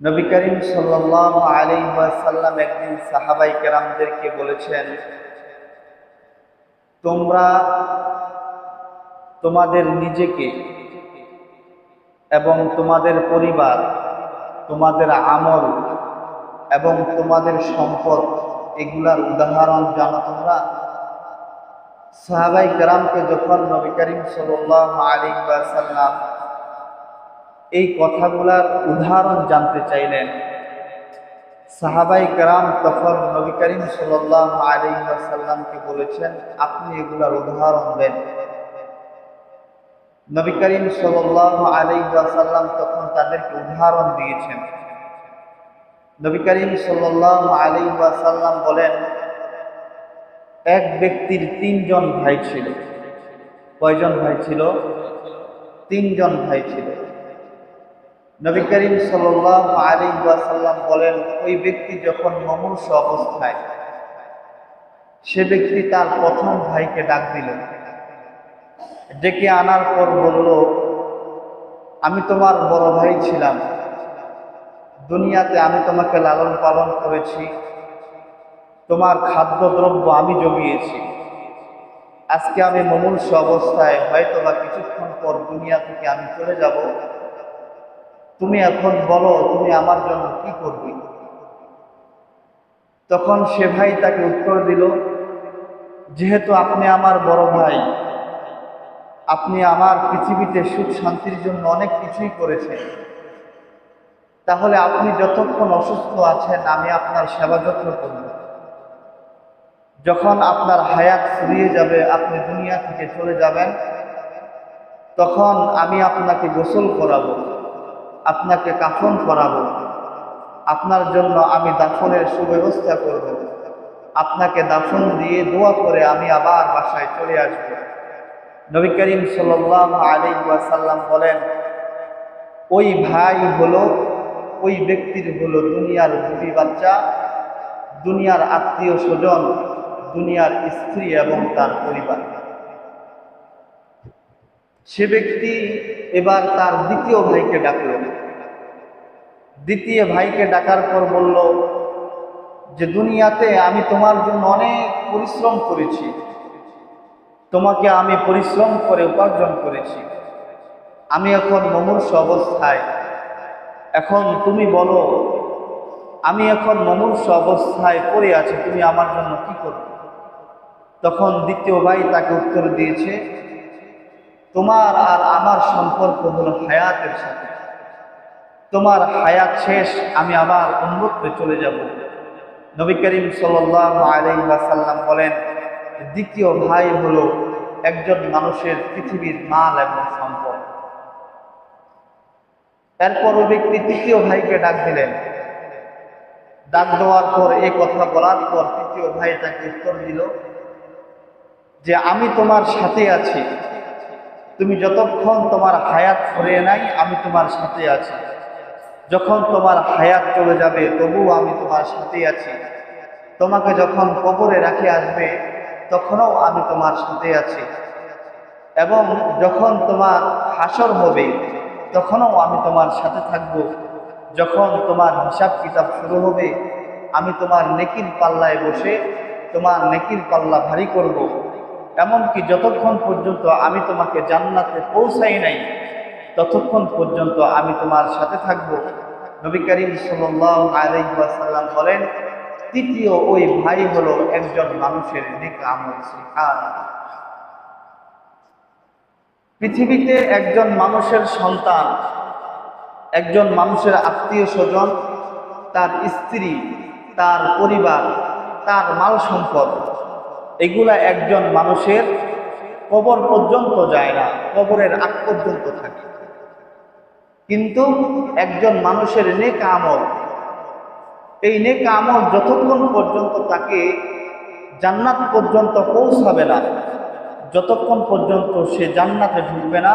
নবী করিম সাল্লাহ আলী সাল্লাম একদিন সাহাবাই কেরামদেরকে বলেছেন, তোমরা তোমাদের নিজেকে এবং তোমাদের পরিবার, তোমাদের আমল এবং তোমাদের সম্পদ এগুলার উদাহরণ জানো তোমরা? সাহাবাই কেরামকে যখন নবী করিম সাল্লাম এই কথাগুলার উদাহরণ জানতে চাইলেন। সাহাবাই কারাম তখন নবী করিম সাল্লাহ আলী সাল্লামকে বলেছেন, আপনি এগুলার উদাহরণ দেন। নবী করিম সাল্লাহ আলী সাল্লাম তখন তাদেরকে উদাহরণ দিয়েছেন। নবী করিম সাল্লাহ আলী সাল্লাম বলেন, এক ব্যক্তির তিনজন ভাই ছিল। কয়জন ভাই ছিল? তিনজন ভাই ছিল। নবী করিম সাল্লাহ আলী ওয়াসাল্লাম বলেন, ওই ব্যক্তি যখন মমূর্ষ অবস্থায়, সে ব্যক্তি তার প্রথম ভাইকে ডাক দিল। ডেকে আনার পর বলল, আমি তোমার বড় ভাই ছিলাম। দুনিয়াতে আমি তোমাকে লালন পালন করেছি। তোমার খাদ্যদ্রব্য আমি জমিয়েছি। আজকে আমি মমূর্ষ অবস্থায় হয়তো বা কিছুক্ষণ পর দুনিয়া থেকে আমি চলে যাব। তুমি এখন বলো, তুমি আমার জন্য কি করবে? তখন সে ভাই তাকে উত্তর দিল, যেহেতু আপনি আমার বড় ভাই, আপনি আমার পৃথিবীতে সুখ শান্তির জন্য অনেক কিছুই করেছেন, তাহলে আপনি যতক্ষণ অসুস্থ আছেন, আমি আপনার সেবা যত্ন করব। যখন আপনার হায়াত ফুরিয়ে যাবে, আপনি দুনিয়া থেকে চলে যাবেন, তখন আমি আপনাকে গোসল করাবো। আপনাকে কাফন করাবো। আপনার জন্য আমি দাফনের সুব্যবস্থা করব। আপনাকে দাফন দিয়ে দোয়া করে আমি আবার বাসায় চলে আসব। নবী করিম সাল্লাম আলী ওয়াসাল্লাম বলেন, ওই ভাই হলো, ওই ব্যক্তির হলো দুনিয়ার দুটি বাচ্চা, দুনিয়ার আত্মীয় স্বজন, দুনিয়ার স্ত্রী এবং তার পরিবার। সে ব্যক্তি এবার তার দ্বিতীয় ভাইকে ডাকল। দ্বিতীয় ভাইকে ডাকার পর বলল, যে দুনিয়াতে আমি তোমার জন্য অনেক পরিশ্রম করেছি। তোমাকে আমি পরিশ্রম করে উপার্জন করেছি। আমি এখন মমূর্ষ অবস্থায়। এখন তুমি বলো, আমি এখন মমূর্ষ অবস্থায় পড়ে আছি, তুমি আমার জন্য কি করবে? তখন দ্বিতীয় ভাই তাকে উত্তর দিয়েছে, তোমার আর আমার সম্পর্ক হলো হায়াতের সাথে। তোমার হায়াত শেষ, আমি আবার অন্যত্রে চলে যাব। নবী করিম সাল্লাম বলেন, দ্বিতীয় ভাই হলো একজন মানুষের পৃথিবীর মাল এবং সম্পদ। এরপর ও ব্যক্তি তৃতীয় ভাইকে ডাক দিলেন। ডাক দেওয়ার পর এ কথা বলার পর তৃতীয় ভাই তাকে উত্তর দিল যে, আমি তোমার সাথে আছি। তুমি যতক্ষণ তোমার হায়াত সরিয়ে নাই, আমি তোমার সাথে আছি। যখন তোমার হায়াত চলে যাবে, তবুও আমি তোমার সাথে আছি। তোমাকে যখন কবরে রাখে আসবে, তখনও আমি তোমার সাথে আছি। এবং যখন তোমার হাসর হবে, তখনও আমি তোমার সাথে থাকব। যখন তোমার হিসাব কিতাব শুরু হবে, আমি তোমার নেকির পাল্লায় বসে তোমার নেকির পাল্লা ভারী করব। এমনকি যতক্ষণ পর্যন্ত আমি তোমাকে জান্নাতে পৌঁছাই নাই ততক্ষণ পর্যন্ত আমি তোমার সাথে থাকব। নবী করিম সাল্লাম বলেন, তৃতীয় ওই ভাই হলো একজন মানুষের নেক আমল পৃথিবীতে একজন মানুষের সন্তান, একজন মানুষের আত্মীয় স্বজন, তার স্ত্রী, তার পরিবার, তার মাল সম্পদ, এগুলা একজন মানুষের কবর পর্যন্ত যায় না, কবরের আগ পর্যন্ত থাকে। কিন্তু একজন মানুষের নেক আমল, এই নেক আমল যতক্ষণ পর্যন্ত তাকে জান্নাত পর্যন্ত পৌঁছাবে না, যতক্ষণ পর্যন্ত সে জান্নাতে ঢুকবে না,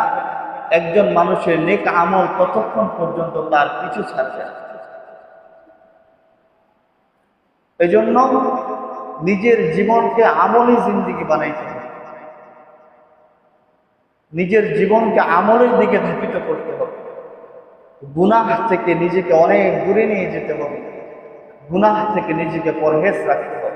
একজন মানুষের নেক আমল ততক্ষণ পর্যন্ত তার পিছু ছাড়বে এই জন্য নিজের জীবনকে আমলি জিন্দিগি বানাইতে হবে। নিজের জীবনকে আমলের দিকে ধাপিত করতে হবে। গুনাহ থেকে নিজেকে অনেক দূরে নিয়ে যেতে হবে। গুনাহ থেকে নিজেকে পরহেজ রাখতে হবে।